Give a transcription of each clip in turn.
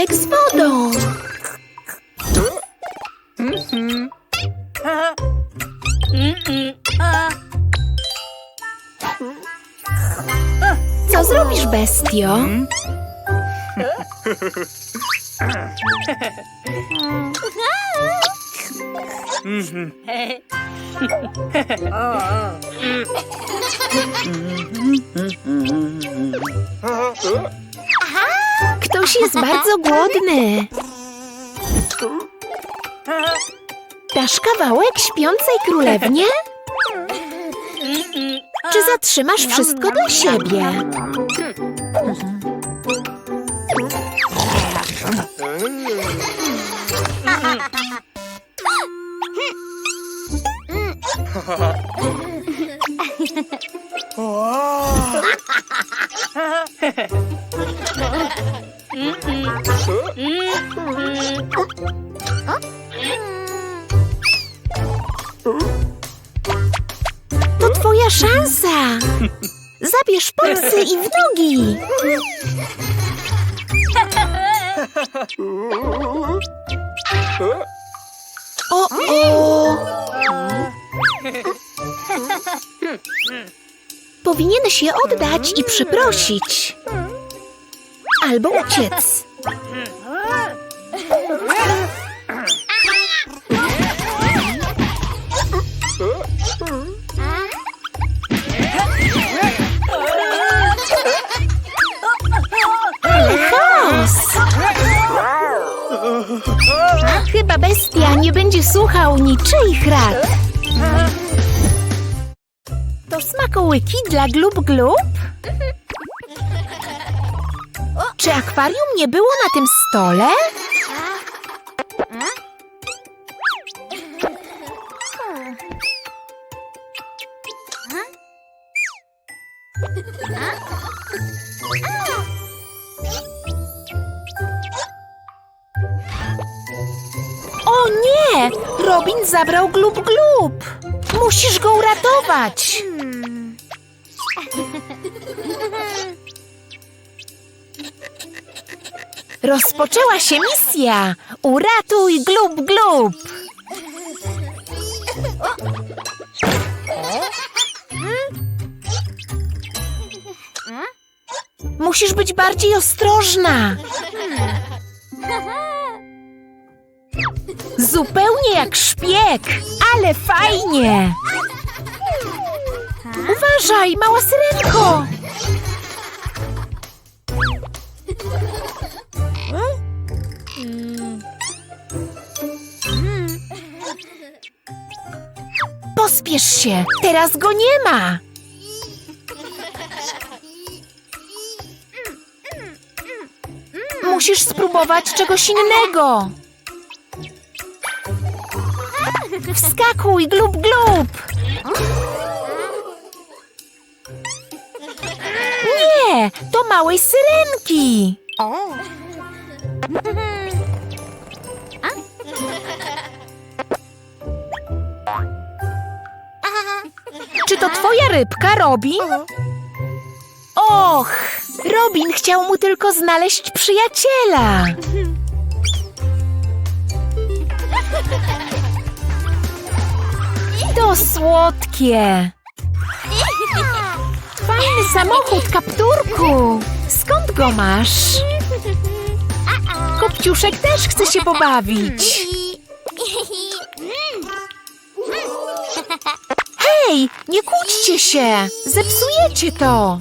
butelek z wodą. Co zrobisz, bestio? bardzo głodny. Dasz kawałek śpiącej królewnie? Czy zatrzymasz wszystko dla siebie? To twoja szansa! Zabierz palce i w nogi! O, o! Powinien się oddać i przeprosić. Albo uciec. Chyba bestia nie będzie słuchał niczyich rad. To smakołyki dla glub glub? Czy akwarium nie było na tym stole? O nie! Robin zabrał glub glub! Musisz go uratować! Rozpoczęła się misja! Uratuj glub glub! Musisz być bardziej ostrożna! Zupełnie jak szpieg, ale fajnie! Uważaj, mała syrenko! Pospiesz się, teraz go nie ma! Musisz spróbować czegoś innego! Wskakuj, glub, glub! Nie, to małej syrenki! Czy to twoja rybka, Robin? Och, Robin chciał mu tylko znaleźć przyjaciela. To słodkie. Fajny samochód, kapturku. Skąd go masz? Kopciuszek też chce się pobawić. Nie kłóćcie się. Zepsujecie to.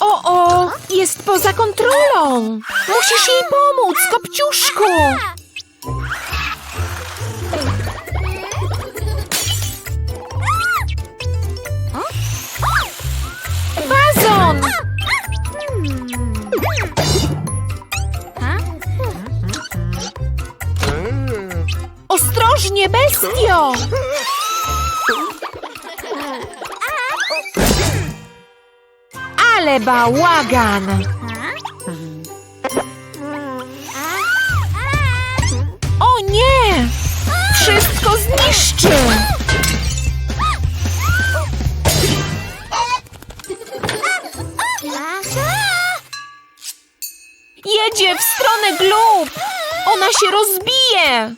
O, o, jest poza kontrolą. Musisz jej pomóc, Kopciuszku. bestią! Ale bałagan! O nie! Wszystko zniszczy! Jedzie w stronę glub! Ona się rozbije!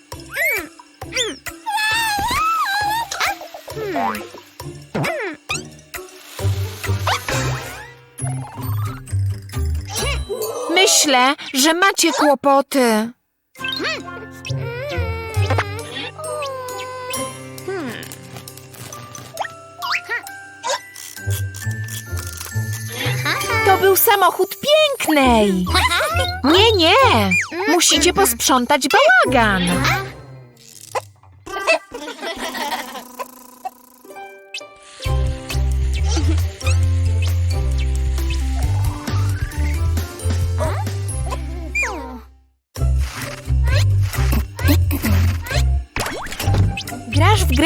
Myślę, że macie kłopoty. To był samochód pięknej. Nie, nie. Musicie posprzątać bałagan.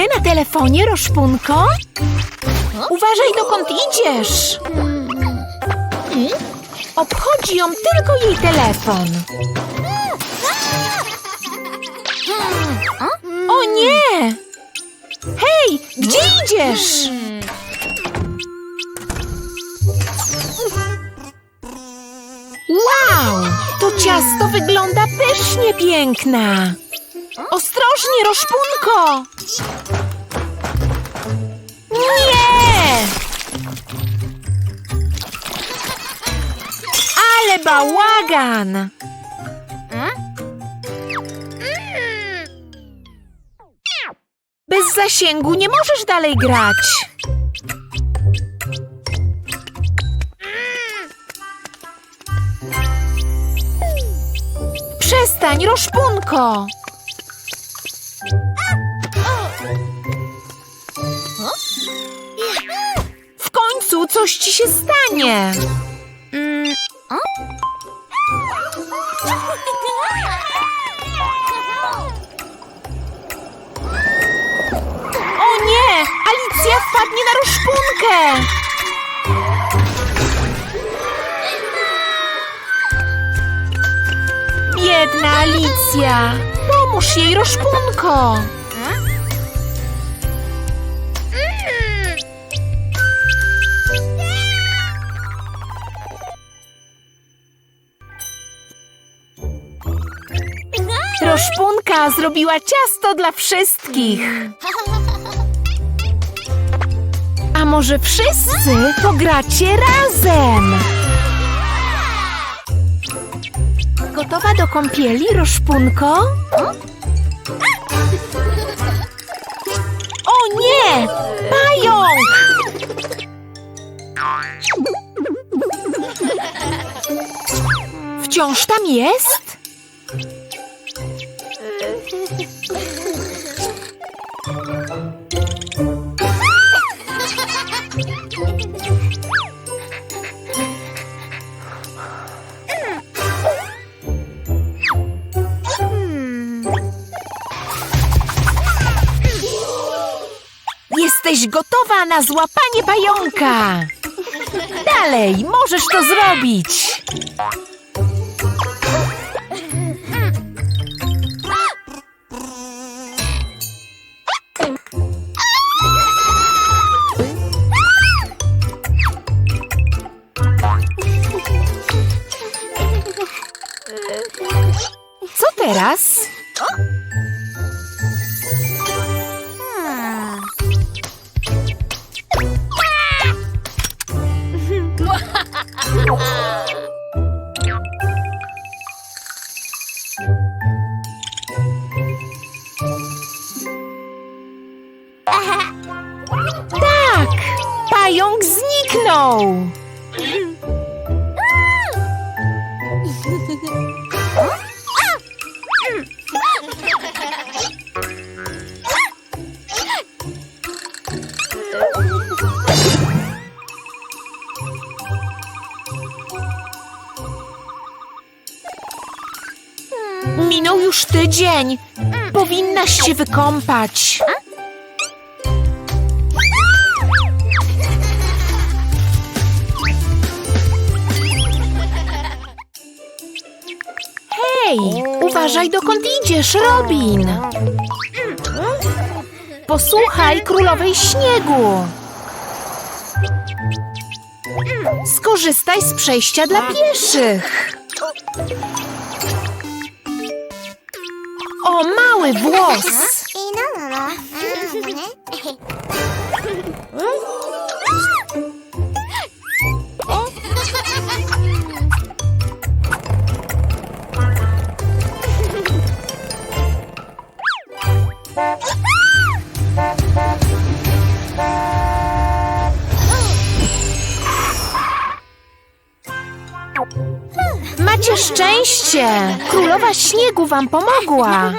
Na telefonie, Roszpunko? Uważaj, dokąd idziesz. Obchodzi ją tylko jej telefon. O nie! Hej, gdzie idziesz? Wow! To ciasto wygląda pysznie piękna. Ostrożnie, Roszpunko! Bałagan! Bez zasięgu nie możesz dalej grać. Przestań, Roszpunko! W końcu coś ci się stanie. Wpadnie na Roszpunkę! Biedna Alicja! Pomóż jej, Roszpunko! Roszpunka zrobiła ciasto dla wszystkich. Może wszyscy pogracie razem? Gotowa do kąpieli, Roszpunko? O nie! Pająk! Wciąż tam jest? Na złapanie pająka! Dalej, możesz to zrobić! Co teraz? Powinnaś się wykąpać. Hej, uważaj dokąd idziesz, Robin. Posłuchaj królowej śniegu. Skorzystaj z przejścia dla pieszych. O, mały włos! Macie szczęście! Królowa śniegu wam pomogła!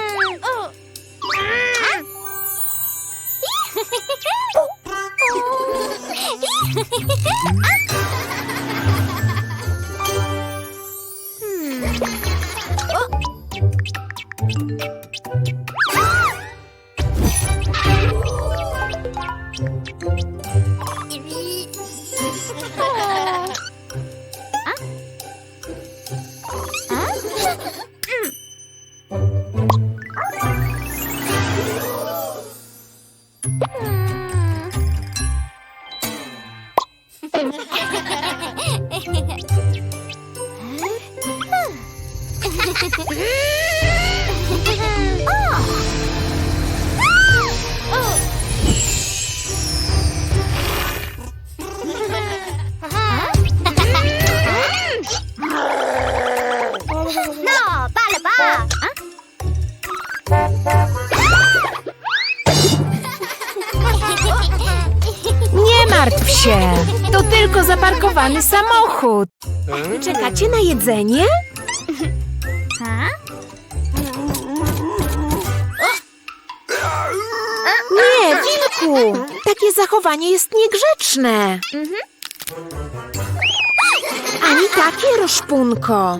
zaparkowany samochód! Czekacie na jedzenie? Nie, wilku! Takie zachowanie jest niegrzeczne! Ani takie, Roszpunko!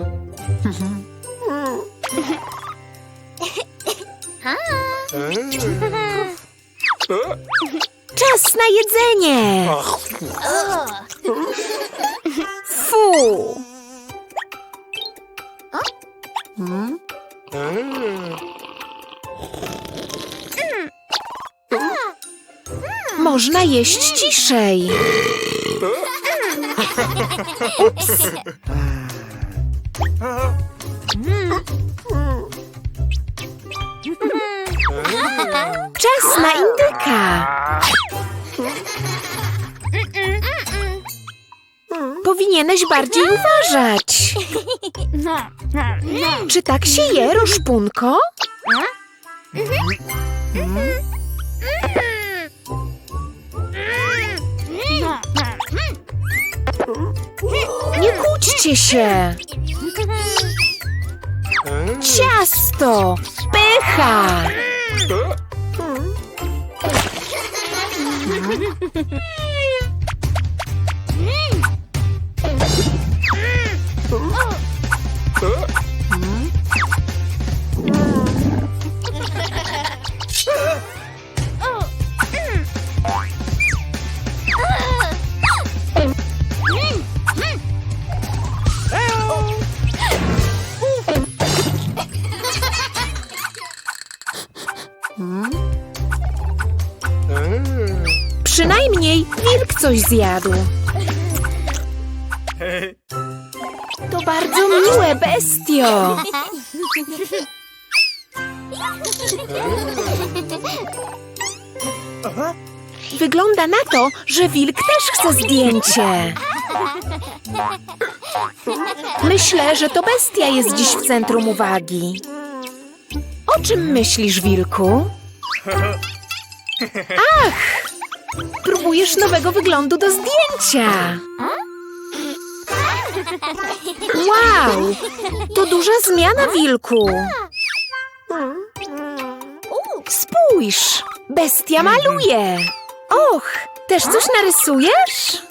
Czas na jedzenie! Fu! Można jeść ciszej. Czas na indyka. Powinieneś bardziej uważać. Czy tak się je, Roszpunko? Nie kłóćcie się. Ciasto! Pycha! Przynajmniej wilk coś zjadł. To bardzo miłe, bestio. Wygląda na to, że wilk też chce zdjęcie. Myślę, że to bestia jest dziś w centrum uwagi. O czym myślisz, wilku? Ach! Próbujesz nowego wyglądu do zdjęcia. Wow! To duża zmiana, wilku. Spójrz! Bestia maluje! Och, też coś narysujesz?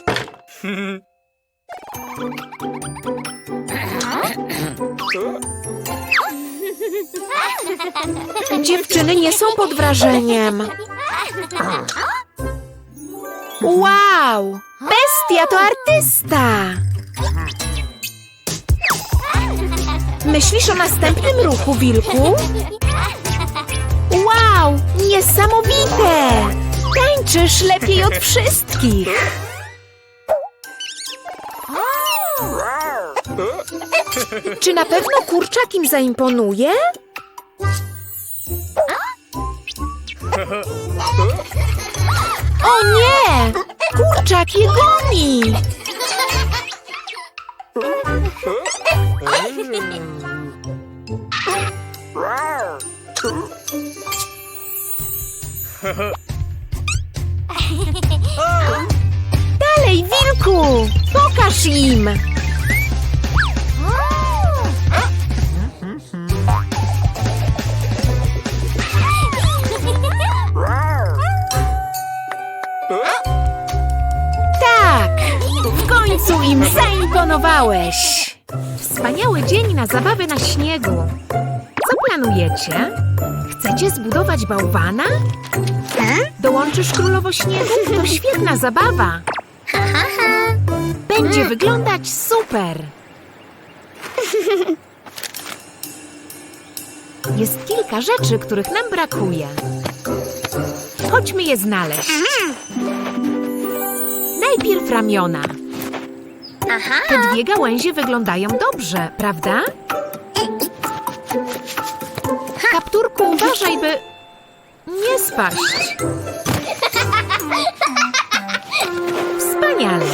Dziewczyny nie są pod wrażeniem. Wow! Bestia to artysta! Myślisz o następnym ruchu, wilku? Wow! Niesamowite! Tańczysz lepiej od wszystkich! Czy na pewno kurczak im zaimponuje? O nie! Kurczak je goni! Dalej, wilku! Pokaż im! Zaimponowałeś! Wspaniały dzień na zabawę na śniegu. Co planujecie? Chcecie zbudować bałwana? Dołączysz królowo śniegu? To świetna zabawa! Będzie wyglądać super! Jest kilka rzeczy, których nam brakuje. Chodźmy je znaleźć. Najpierw ramiona. Aha. Te dwie gałęzie wyglądają dobrze, prawda? Kapturku, uważaj, by nie spaść. Wspaniale.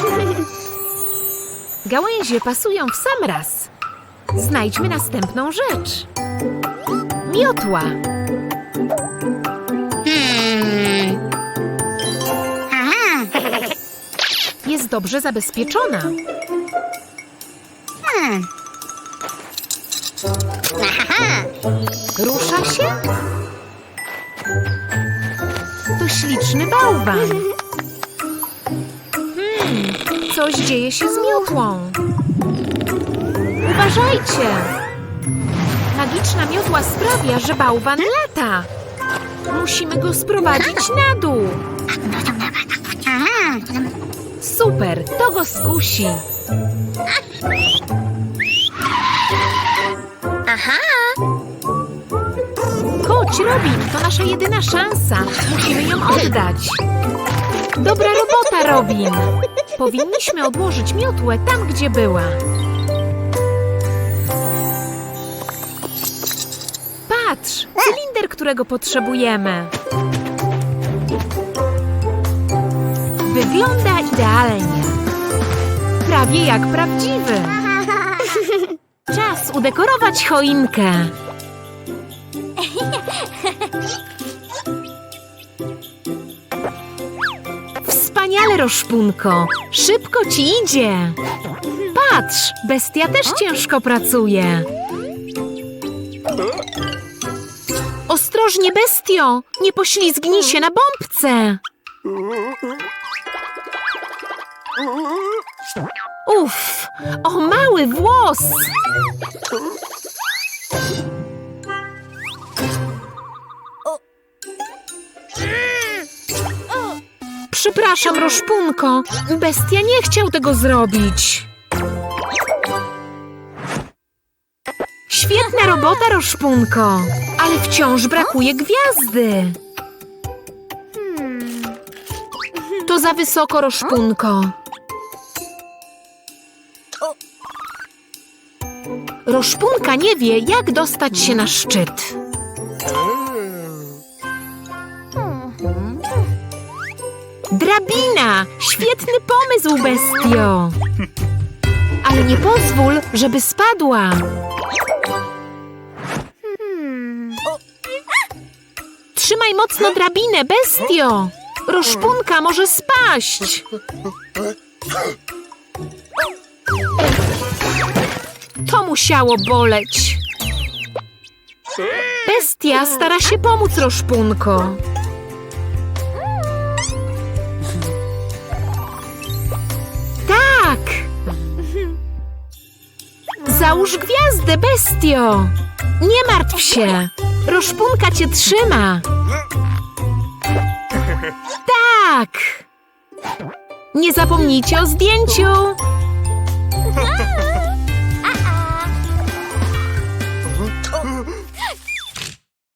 Gałęzie pasują w sam raz. Znajdźmy następną rzecz. Miotła. Hmm. Jest dobrze zabezpieczona. Hmm. Aha. Rusza się? To śliczny bałwan. Hmm, coś dzieje się z miotłą. Uważajcie! Magiczna miotła sprawia, że bałwan lata. Musimy go sprowadzić na dół. Super, to go skusi. Aha. Chodź, Robin, to nasza jedyna szansa. Musimy ją oddać. Dobra robota, Robin. Powinniśmy odłożyć miotłę tam, gdzie była. Patrz, cylinder, którego potrzebujemy. Wygląda idealnie. Prawie jak prawdziwy. Czas udekorować choinkę. Wspaniale, Roszpunko! Szybko ci idzie! Patrz, bestia też ciężko pracuje. Ostrożnie, bestio! Nie poślizgnij się na bombce! Uff, o mały włos! Przepraszam, Roszpunko. Bestia nie chciał tego zrobić. Świetna robota, Roszpunko. Ale wciąż brakuje gwiazdy. To za wysoko, Roszpunko. Roszpunka nie wie, jak dostać się na szczyt. Drabina! Świetny pomysł, bestio! Ale nie pozwól, żeby spadła. Trzymaj mocno drabinę, bestio! Roszpunka może spaść! To musiało boleć. Bestia stara się pomóc Roszpunko. Tak! Załóż gwiazdę, bestio! Nie martw się! Roszpunka cię trzyma! Tak! Nie zapomnijcie o zdjęciu!